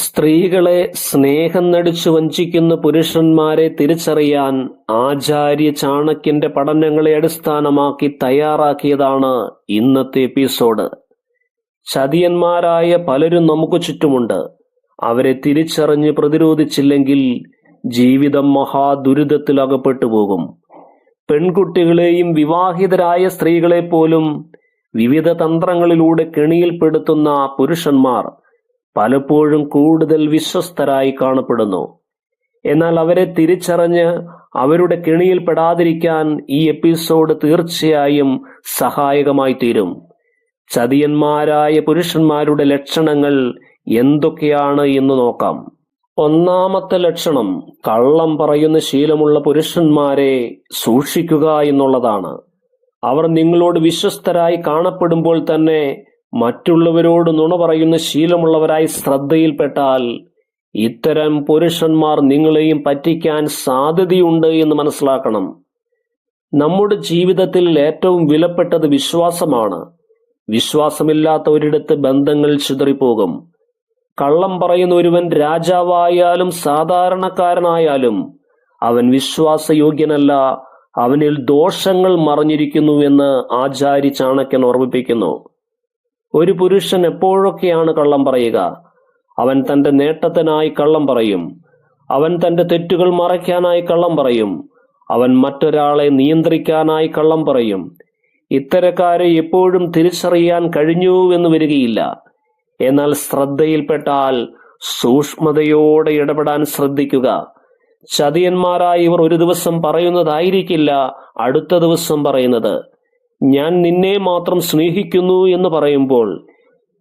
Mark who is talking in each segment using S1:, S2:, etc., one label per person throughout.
S1: സ്ത്രീകളെ സ്നേഹം നടിച്ചു വഞ്ചിക്കുന്ന പുരുഷന്മാരെ തിരിച്ചറിയാൻ ആചാര്യ ചാണക്യന്റെ പഠനങ്ങളെ അടിസ്ഥാനമാക്കി തയ്യാറാക്കിയതാണ് ഇന്നത്തെ എപ്പിസോഡ്. ചതിയന്മാരായ പലരും നമുക്ക് ചുറ്റുമുണ്ട്. അവരെ തിരിച്ചറിഞ്ഞ് പ്രതിരോധിച്ചില്ലെങ്കിൽ ജീവിതം മഹാദുരിതത്തിൽ അകപ്പെട്ടു പോകും. പെൺകുട്ടികളെയും വിവാഹിതരായ സ്ത്രീകളെ പോലും വിവിധ തന്ത്രങ്ങളിലൂടെ കെണിയിൽപ്പെടുത്തുന്ന പുരുഷന്മാർ പലപ്പോഴും കൂടുതൽ വിശ്വസ്തരായി കാണപ്പെടുന്നു. എന്നാൽ അവരെ തിരിച്ചറിഞ്ഞ് അവരുടെ കെണിയിൽ പെടാതിരിക്കാൻ ഈ എപ്പിസോഡ് തീർച്ചയായും സഹായകമായി തീരും. ചതിയന്മാരായ പുരുഷന്മാരുടെ ലക്ഷണങ്ങൾ എന്തൊക്കെയാണ് എന്ന് നോക്കാം. ഒന്നാമത്തെ ലക്ഷണം കള്ളം പറയുന്ന ശീലമുള്ള പുരുഷന്മാരെ സൂക്ഷിക്കുക എന്നുള്ളതാണ്. അവർ നിങ്ങളോട് വിശ്വസ്തരായി കാണപ്പെടുമ്പോൾ തന്നെ മറ്റുള്ളവരോട് നുണ പറയുന്ന ശീലമുള്ളവരായി ശ്രദ്ധയിൽപ്പെട്ടാൽ ഇത്തരം പുരുഷന്മാർ നിങ്ങളെയും പറ്റിക്കാൻ സാധ്യതയുണ്ട് എന്ന് മനസ്സിലാക്കണം. നമ്മുടെ ജീവിതത്തിൽ ഏറ്റവും വിലപ്പെട്ടത് വിശ്വാസമാണ്. വിശ്വാസമില്ലാത്ത ഒരിടത്ത് ബന്ധങ്ങൾ ചിതറിപ്പോകും. കള്ളം പറയുന്ന ഒരുവൻ രാജാവായാലും സാധാരണക്കാരനായാലും അവൻ വിശ്വാസയോഗ്യനല്ല അവനിൽ ദോഷങ്ങൾ മറഞ്ഞിരിക്കുന്നു എന്ന് ആചാരി ചാണക്യൻ ഓർമ്മിപ്പിക്കുന്നു. ഒരു പുരുഷൻ എപ്പോഴൊക്കെയാണ് കള്ളം പറയുക? അവൻ തന്റെ നേട്ടത്തിനായി കള്ളം പറയും. അവൻ തന്റെ തെറ്റുകൾ മറയ്ക്കാനായി കള്ളം പറയും. അവൻ മറ്റൊരാളെ നിയന്ത്രിക്കാനായി കള്ളം പറയും. ഇത്തരക്കാരെ എപ്പോഴും തിരിച്ചറിയാൻ കഴിഞ്ഞു എന്ന് വരികയില്ല. എന്നാൽ ശ്രദ്ധയിൽപ്പെട്ടാൽ സൂക്ഷ്മതയോടെ ഇടപെടാൻ ശ്രദ്ധിക്കുക. ചതിയന്മാരായി ഇവർ ഒരു ദിവസം പറയുന്നതായിരിക്കില്ല അടുത്ത ദിവസം പറയുന്നത്. ഞാൻ നിന്നെ മാത്രം സ്നേഹിക്കുന്നു എന്ന് പറയുമ്പോൾ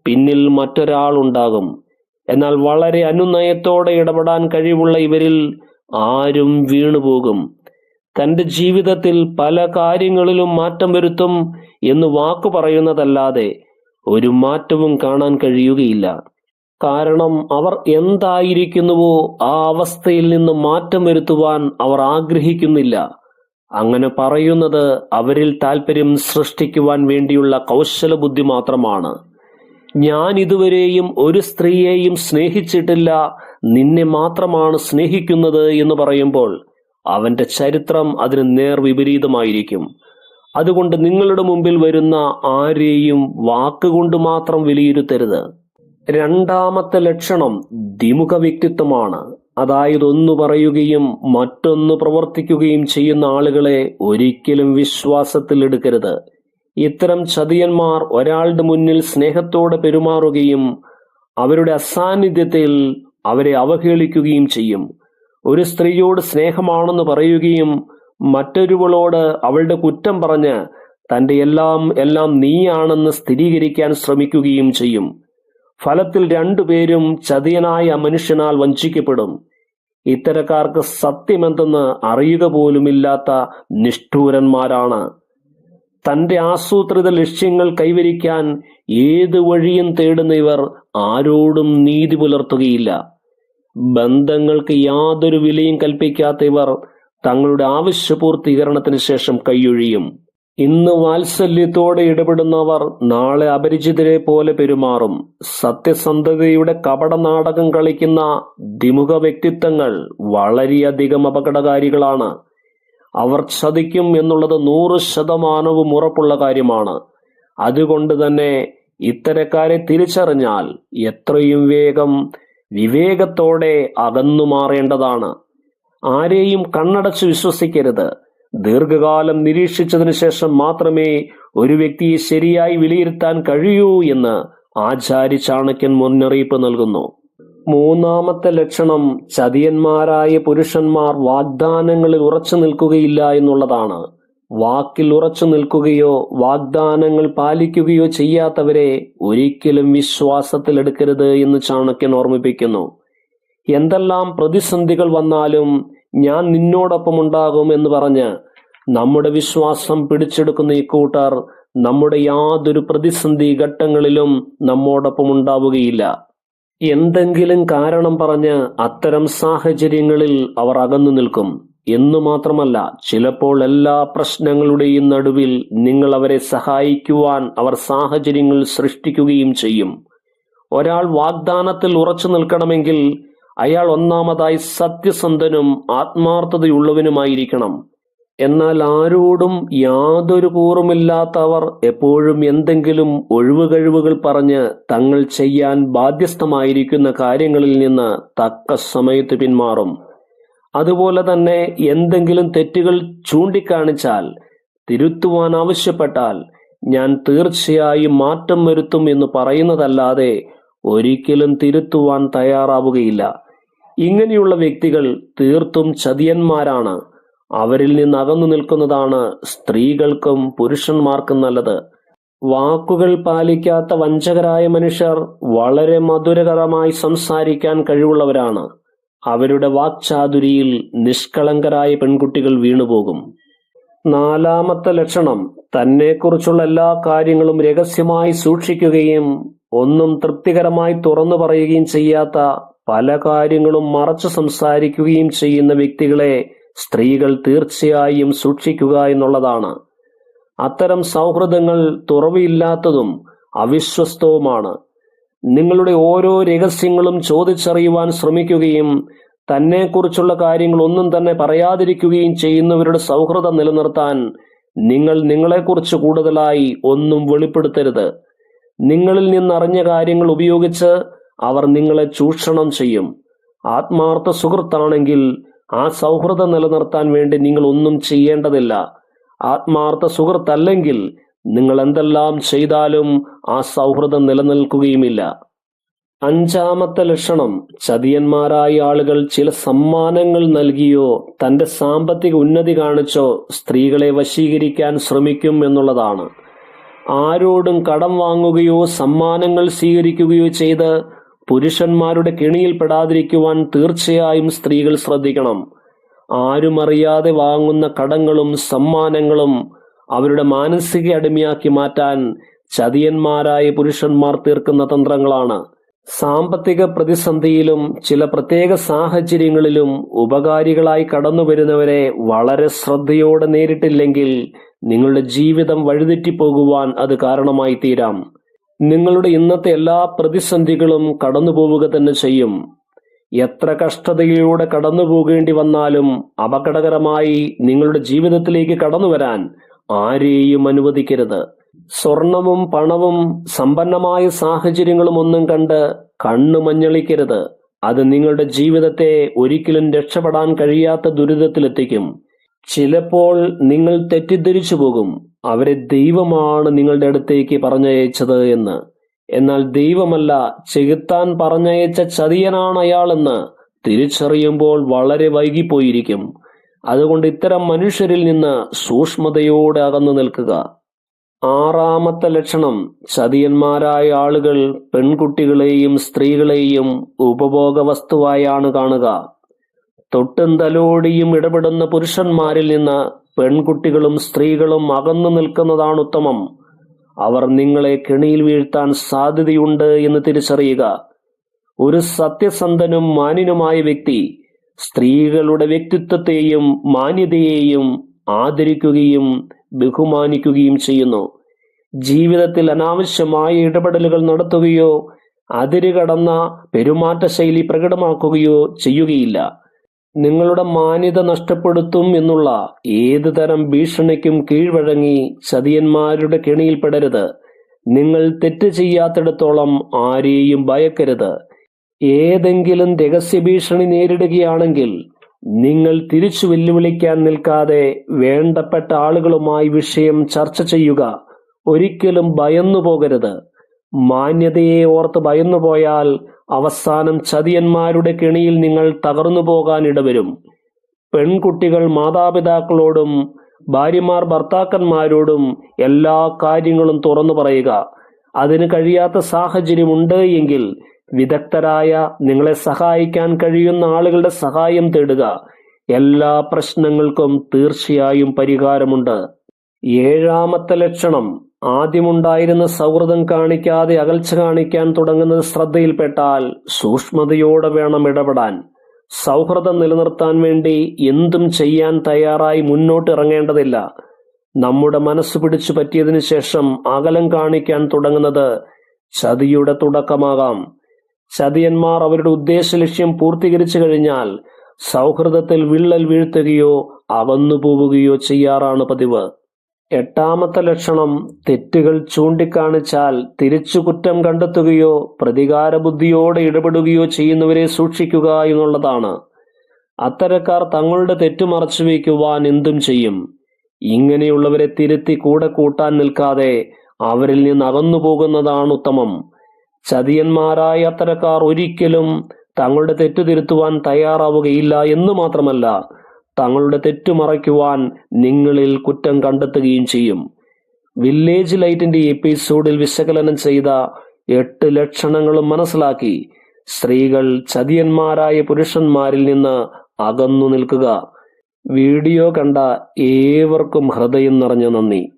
S1: പിന്നിൽ മറ്റൊരാളുണ്ടാകും എന്നാൽ വളരെ അനുനയത്തോടെ ഇടപെടാൻ കഴിവുള്ള ഇവരിൽ ആരും വീണുപോകും. തന്റെ ജീവിതത്തിൽ പല കാര്യങ്ങളിലും മാറ്റം വരുത്തും എന്ന് വാക്കു പറയുന്നതല്ലാതെ ഒരു മാറ്റവും കാണാൻ കഴിയുകയില്ല. കാരണം അവർ എന്തായിരിക്കുന്നുവോ ആ അവസ്ഥയിൽ നിന്ന് മാറ്റം വരുത്തുവാൻ അവർ ആഗ്രഹിക്കുന്നില്ല. അങ്ങനെ പറയുന്നത് അവരിൽ താല്പര്യം സൃഷ്ടിക്കുവാൻ വേണ്ടിയുള്ള കൗശല ബുദ്ധി മാത്രമാണ്. ഞാൻ ഇതുവരെയും ഒരു സ്ത്രീയെയും സ്നേഹിച്ചിട്ടില്ല. നിന്നെ മാത്രമാണ് സ്നേഹിക്കുന്നത് എന്ന് പറയുമ്പോൾ അവന്റെ ചരിത്രം അതിന് നേർ വിപരീതമായിരിക്കും. അതുകൊണ്ട് നിങ്ങളുടെ മുമ്പിൽ വരുന്ന ആരെയും വാക്കുകൊണ്ട് മാത്രം വിലയിരുത്തരുത്. രണ്ടാമത്തെ ലക്ഷണം ദ്വിമുഖ വ്യക്തിത്വമാണ് അതായത് ഒന്ന് പറയുകയും മറ്റൊന്ന് പ്രവർത്തിക്കുകയും ചെയ്യുന്ന ആളുകളെ ഒരിക്കലും വിശ്വാസത്തിൽ എടുക്കരുത്. ഇത്തരം ചതിയന്മാർ ഒരാളുടെ മുന്നിൽ സ്നേഹത്തോടെ പെരുമാറുകയും അവരുടെ അസാന്നിധ്യത്തിൽ അവരെ അവഹേളിക്കുകയും ചെയ്യും. ഒരു സ്ത്രീയോട് സ്നേഹമാണെന്ന് പറയുകയും മറ്റൊരുവളോട് അവളുടെ കുറ്റം പറഞ്ഞ് തന്റെ എല്ലാം എല്ലാം നീയാണെന്ന് സ്ഥിരീകരിക്കാൻ ശ്രമിക്കുകയും ചെയ്യും. ഫലത്തിൽ രണ്ടുപേരും ചതിയനായ മനുഷ്യനാൽ വഞ്ചിക്കപ്പെടും. ഇത്തരക്കാർക്ക് സത്യമെന്തെന്ന് അറിയുക പോലുമില്ലാത്ത നിഷ്ഠൂരന്മാരാണ്. തന്റെ ആസൂത്രിത ലക്ഷ്യങ്ങൾ കൈവരിക്കാൻ ഏത് വഴിയും തേടുന്ന ഇവർ ആരോടും നീതി പുലർത്തുകയില്ല. ബന്ധങ്ങൾക്ക് യാതൊരു വിലയും കൽപ്പിക്കാത്ത ഇവർ തങ്ങളുടെ ആവശ്യപൂർത്തീകരണത്തിന് ശേഷം കൈയൊഴിയും. ഇന്ന് വാത്സല്യത്തോടെ ഇടപെടുന്നവർ നാളെ അപരിചിതരെ പോലെ പെരുമാറും. സത്യസന്ധതയുടെ കപട നാടകം കളിക്കുന്ന ദ്വിമുഖ വ്യക്തിത്വങ്ങൾ വളരെയധികം അപകടകാരികളാണ്. അവർ ചതിക്കും എന്നുള്ളത് നൂറ് ശതമാനവും ഉറപ്പുള്ള കാര്യമാണ്. അതുകൊണ്ട് തന്നെ ഇത്തരക്കാരെ തിരിച്ചറിഞ്ഞാൽ എത്രയും വേഗം വിവേകത്തോടെ അകന്നു മാറേണ്ടതാണ്. ആരെയും കണ്ണടച്ച് വിശ്വസിക്കരുത്. ദീർഘകാലം നിരീക്ഷിച്ചതിനു ശേഷം മാത്രമേ ഒരു വ്യക്തിയെ ശരിയായി വിലയിരുത്താൻ കഴിയൂ എന്ന് ആചാര്യ ചാണക്യൻ മുന്നറിയിപ്പ് നൽകുന്നു. മൂന്നാമത്തെ ലക്ഷണം ചതിയന്മാരായ പുരുഷന്മാർ വാഗ്ദാനങ്ങളിൽ ഉറച്ചു നിൽക്കുകയില്ല എന്നുള്ളതാണ്. വാക്കിൽ ഉറച്ചു നിൽക്കുകയോ വാഗ്ദാനങ്ങൾ പാലിക്കുകയോ ചെയ്യാത്തവരെ ഒരിക്കലും വിശ്വാസത്തിലെടുക്കരുത് എന്ന് ചാണക്യൻ ഓർമ്മിപ്പിക്കുന്നു. എന്തെല്ലാം പ്രതിസന്ധികൾ വന്നാലും ഞാൻ നിന്നോടൊപ്പം ഉണ്ടാകും എന്ന് പറഞ്ഞ് നമ്മുടെ വിശ്വാസം പിടിച്ചെടുക്കുന്ന ഈ കൂട്ടർ നമ്മുടെ യാതൊരു പ്രതിസന്ധി ഘട്ടങ്ങളിലും നമ്മോടൊപ്പം ഉണ്ടാവുകയില്ല. എന്തെങ്കിലും കാരണം പറഞ്ഞ് അത്തരം സാഹചര്യങ്ങളിൽ അവർ അകന്നു നിൽക്കും. എന്നു മാത്രമല്ല ചിലപ്പോൾ എല്ലാ പ്രശ്നങ്ങളുടെയും നടുവിൽ നിങ്ങൾ അവരെ സഹായിക്കുവാൻ അവർ സാഹചര്യങ്ങൾ സൃഷ്ടിക്കുകയും ചെയ്യും. ഒരാൾ വാഗ്ദാനത്തിൽ ഉറച്ചു നിൽക്കണമെങ്കിൽ അയാൾ ഒന്നാമതായി സത്യസന്ധനും ആത്മാർത്ഥതയുള്ളവനുമായിരിക്കണം. എന്നാൽ ആരോടും യാതൊരു കൂറുമില്ലാത്തവർ എപ്പോഴും എന്തെങ്കിലും ഒഴിവുകഴിവുകൾ പറഞ്ഞ് തങ്ങൾ ചെയ്യാൻ ബാധ്യസ്ഥമായിരിക്കുന്ന കാര്യങ്ങളിൽ നിന്ന് തക്ക സമയത്ത് പിന്മാറും. അതുപോലെ തന്നെ എന്തെങ്കിലും തെറ്റുകൾ ചൂണ്ടിക്കാണിച്ചാൽ തിരുത്തുവാൻ ആവശ്യപ്പെട്ടാൽ ഞാൻ തീർച്ചയായും മാറ്റം വരുത്തും എന്ന് പറയുന്നതല്ലാതെ ഒരിക്കലും തിരുത്തുവാൻ തയ്യാറാവുകയില്ല. ഇങ്ങനെയുള്ള വ്യക്തികൾ തീർത്തും ചതിയന്മാരാണ്. അവരിൽ നിന്ന് അകന്നു നിൽക്കുന്നതാണ് സ്ത്രീകൾക്കും പുരുഷന്മാർക്കും നല്ലത്. വാക്കുകൾ പാലിക്കാത്ത വഞ്ചകരായ മനുഷ്യർ വളരെ മധുരകരമായി സംസാരിക്കാൻ കഴിവുള്ളവരാണ്. അവരുടെ വാക്ചാതുരിയിൽ നിഷ്കളങ്കരായ പെൺകുട്ടികൾ വീണുപോകും. നാലാമത്തെ ലക്ഷണം തന്നെക്കുറിച്ചുള്ള എല്ലാ കാര്യങ്ങളും രഹസ്യമായി സൂക്ഷിക്കുകയും ഒന്നും തൃപ്തികരമായി തുറന്നു പറയുകയും ചെയ്യാത്ത പല കാര്യങ്ങളും മറച്ചു സംസാരിക്കുകയും ചെയ്യുന്ന വ്യക്തികളെ സ്ത്രീകൾ തീർച്ചയായും സൂക്ഷിക്കുക എന്നുള്ളതാണ്. അത്തരം സൗഹൃദങ്ങൾ തുറവില്ലാത്തതും അവിശ്വസ്തവുമാണ്. നിങ്ങളുടെ ഓരോ രഹസ്യങ്ങളും ചോദിച്ചറിയുവാൻ ശ്രമിക്കുകയും തന്നെക്കുറിച്ചുള്ള കാര്യങ്ങൾ ഒന്നും തന്നെ പറയാതിരിക്കുകയും ചെയ്യുന്നവരുടെ സൗഹൃദം നിലനിർത്താൻ നിങ്ങൾ നിങ്ങളെക്കുറിച്ച് കൂടുതലായി ഒന്നും വെളിപ്പെടുത്തരുത്. നിങ്ങളിൽ നിന്നറിഞ്ഞ കാര്യങ്ങൾ ഉപയോഗിച്ച് അവർ നിങ്ങളെ ചൂഷണം ചെയ്യും. ആത്മാർത്ഥ സുഹൃത്താണെങ്കിൽ ആ സൗഹൃദം നിലനിർത്താൻ വേണ്ടി നിങ്ങൾ ഒന്നും ചെയ്യേണ്ടതില്ല. ആത്മാർത്ഥ സുഹൃത്തല്ലെങ്കിൽ നിങ്ങൾ എന്തെല്ലാം ചെയ്താലും ആ സൗഹൃദം നിലനിൽക്കുകയുമില്ല. അഞ്ചാമത്തെ ലക്ഷണം ചതിയന്മാരായ ആളുകൾ ചില സമ്മാനങ്ങൾ നൽകിയോ തന്റെ സാമ്പത്തിക ഉന്നതി കാണിച്ചോ സ്ത്രീകളെ വശീകരിക്കാൻ ശ്രമിക്കും എന്നുള്ളതാണ്. ആരോടും കടം വാങ്ങുകയോ സമ്മാനങ്ങൾ സ്വീകരിക്കുകയോ ചെയ്ത് പുരുഷന്മാരുടെ കെണിയിൽപ്പെടാതിരിക്കുവാൻ തീർച്ചയായും സ്ത്രീകൾ ശ്രദ്ധിക്കണം. ആരുമറിയാതെ വാങ്ങുന്ന കടങ്ങളും സമ്മാനങ്ങളും അവരുടെ മാനസിക അടിമയാക്കി മാറ്റാൻ ചതിയന്മാരായ പുരുഷന്മാർ തീർക്കുന്ന തന്ത്രങ്ങളാണ്. സാമ്പത്തിക പ്രതിസന്ധിയിലും ചില പ്രത്യേക സാഹചര്യങ്ങളിലും ഉപകാരികളായി കടന്നുവരുന്നവരെ വളരെ ശ്രദ്ധയോടെ നേരിട്ടില്ലെങ്കിൽ നിങ്ങളുടെ ജീവിതം വഴിതെറ്റിപ്പോകുവാൻ അത് കാരണമായി തീരാം നിങ്ങളുടെ ഇന്നത്തെ എല്ലാ പ്രതിസന്ധികളും കടന്നു പോവുക തന്നെ ചെയ്യും. എത്ര കഷ്ടതയിലൂടെ കടന്നു പോകേണ്ടി വന്നാലും അപകടകരമായി നിങ്ങളുടെ ജീവിതത്തിലേക്ക് കടന്നു വരാൻ ആരെയും അനുവദിക്കരുത്. സ്വർണവും പണവും സമ്പന്നമായ സാഹചര്യങ്ങളും ഒന്നും കണ്ട് കണ്ണു മഞ്ഞളിക്കരുത്. അത് നിങ്ങളുടെ ജീവിതത്തെ ഒരിക്കലും രക്ഷപ്പെടാൻ കഴിയാത്ത ദുരിതത്തിലെത്തിക്കും. ചിലപ്പോൾ നിങ്ങൾ തെറ്റിദ്ധരിച്ചു പോകും. അവരെ ദൈവമാണ് നിങ്ങളുടെ അടുത്തേക്ക് പറഞ്ഞയച്ചത് എന്ന്. എന്നാൽ ദൈവമല്ല ചെകുത്താൻ പറഞ്ഞയച്ച ചതിയനാണ് അയാളെന്ന് തിരിച്ചറിയുമ്പോൾ വളരെ വൈകിപ്പോയിരിക്കും. അതുകൊണ്ട് ഇത്തരം മനുഷ്യരിൽ നിന്ന് സൂക്ഷ്മതയോടെ അകന്നു നിൽക്കുക. ആറാമത്തെ ലക്ഷണം ചതിയന്മാരായ ആളുകൾ പെൺകുട്ടികളെയും സ്ത്രീകളെയും ഉപഭോഗ വസ്തുവായാണ് കാണുക. തൊട്ടും തലോടിയും ഇടപെടുന്ന പുരുഷന്മാരിൽ നിന്ന് പെൺകുട്ടികളും സ്ത്രീകളും അകന്നു നിൽക്കുന്നതാണ് ഉത്തമം. അവർ നിങ്ങളെ കെണിയിൽ വീഴ്ത്താൻ സാധ്യതയുണ്ട് എന്ന് തിരിച്ചറിയുക. ഒരു സത്യസന്ധനും മാന്യനുമായ വ്യക്തി സ്ത്രീകളുടെ വ്യക്തിത്വത്തെയും മാന്യതയെയും ആദരിക്കുകയും ബഹുമാനിക്കുകയും ചെയ്യുന്നു. ജീവിതത്തിൽ അനാവശ്യമായ ഇടപെടലുകൾ നടത്തുകയോ അതിരുകടന്ന പെരുമാറ്റ ശൈലി പ്രകടമാക്കുകയോ ചെയ്യുകയില്ല. നിങ്ങളുടെ മാന്യത നഷ്ടപ്പെടുത്തും എന്നുള്ള ഏതു തരം ഭീഷണിക്കും കീഴ്വഴങ്ങി ചതിയന്മാരുടെ കെണിയിൽപ്പെടരുത് നിങ്ങൾ തെറ്റ് ചെയ്യാത്തിടത്തോളം ആരെയും ഭയക്കരുത്. ഏതെങ്കിലും രഹസ്യ ഭീഷണി നേരിടുകയാണെങ്കിൽ നിങ്ങൾ തിരിച്ചു വെല്ലുവിളിക്കാൻ നിൽക്കാതെ വേണ്ടപ്പെട്ട ആളുകളുമായി വിഷയം ചർച്ച ചെയ്യുക. ഒരിക്കലും ഭയന്നു പോകരുത് മാന്യതയെ ഓർത്ത് ഭയന്നു പോയാൽ അവസാനം ചതിയന്മാരുടെ കെണിയിൽ നിങ്ങൾ തകർന്നു പോകാൻ ഇടവരും. പെൺകുട്ടികൾ മാതാപിതാക്കളോടും ഭാര്യമാർ ഭർത്താക്കന്മാരോടും എല്ലാ കാര്യങ്ങളും തുറന്നു പറയുക. അതിന് കഴിയാത്ത സാഹചര്യമുണ്ട് എങ്കിൽ വിദഗ്ധരായ നിങ്ങളെ സഹായിക്കാൻ കഴിയുന്ന ആളുകളുടെ സഹായം തേടുക. എല്ലാ പ്രശ്നങ്ങൾക്കും തീർച്ചയായും പരിഹാരമുണ്ട്. ഏഴാമത്തെ ലക്ഷണം. ആദ്യമുണ്ടായിരുന്ന സൗഹൃദം കാണിക്കാതെ അകൽച്ച കാണിക്കാൻ തുടങ്ങുന്നത് ശ്രദ്ധയിൽപ്പെട്ടാൽ സൂക്ഷ്മതയോടെ വേണം ഇടപെടാൻ. സൗഹൃദം നിലനിർത്താൻ വേണ്ടി എന്തും ചെയ്യാൻ തയ്യാറായി മുന്നോട്ട് ഇറങ്ങേണ്ടതില്ല നമ്മുടെ മനസ്സ് പിടിച്ചു പറ്റിയതിനു ശേഷം അകലം കാണിക്കാൻ തുടങ്ങുന്നത് ചതിയുടെ തുടക്കമാകാം. ചതിയന്മാർ അവരുടെ ഉദ്ദേശ ലക്ഷ്യം പൂർത്തീകരിച്ചു കഴിഞ്ഞാൽ സൗഹൃദത്തിൽ വിള്ളൽ വീഴ്ത്തുകയോ അകന്നു പോവുകയോ ചെയ്യാറാണ് പതിവ്. എട്ടാമത്തെ ലക്ഷണം തെറ്റുകൾ ചൂണ്ടിക്കാണിച്ചാൽ തിരിച്ചു കുറ്റം കണ്ടെത്തുകയോ പ്രതികാരബുദ്ധിയോടെ ഇടപെടുകയോ ചെയ്യുന്നവരെ സൂക്ഷിക്കുക എന്നുള്ളതാണ്. അത്തരക്കാർ തങ്ങളുടെ തെറ്റു മറച്ചു വയ്ക്കുവാൻ എന്തും ചെയ്യും. ഇങ്ങനെയുള്ളവരെ തിരുത്തി കൂടെ കൂട്ടാൻ നിൽക്കാതെ അവരിൽ നിന്ന് അകന്നു പോകുന്നതാണ് ഉത്തമം. ചതിയന്മാരായ അത്തരക്കാർ ഒരിക്കലും തങ്ങളുടെ തെറ്റു തിരുത്തുവാൻ തയ്യാറാവുകയില്ല എന്ന് മാത്രമല്ല തങ്ങളുടെ തെറ്റു മറയ്ക്കുവാൻ നിങ്ങളിൽ കുറ്റം കണ്ടെത്തുകയും ചെയ്യും. വില്ലേജ് ലൈറ്റിന്റെ എപ്പിസോഡിൽ വിശകലനം ചെയ്ത എട്ട് ലക്ഷണങ്ങളും മനസ്സിലാക്കി സ്ത്രീകൾ ചതിയന്മാരായ പുരുഷന്മാരിൽ നിന്ന് അകന്നു നിൽക്കുക. വീഡിയോ കണ്ട ഏവർക്കും ഹൃദയം നിറഞ്ഞ നന്ദി.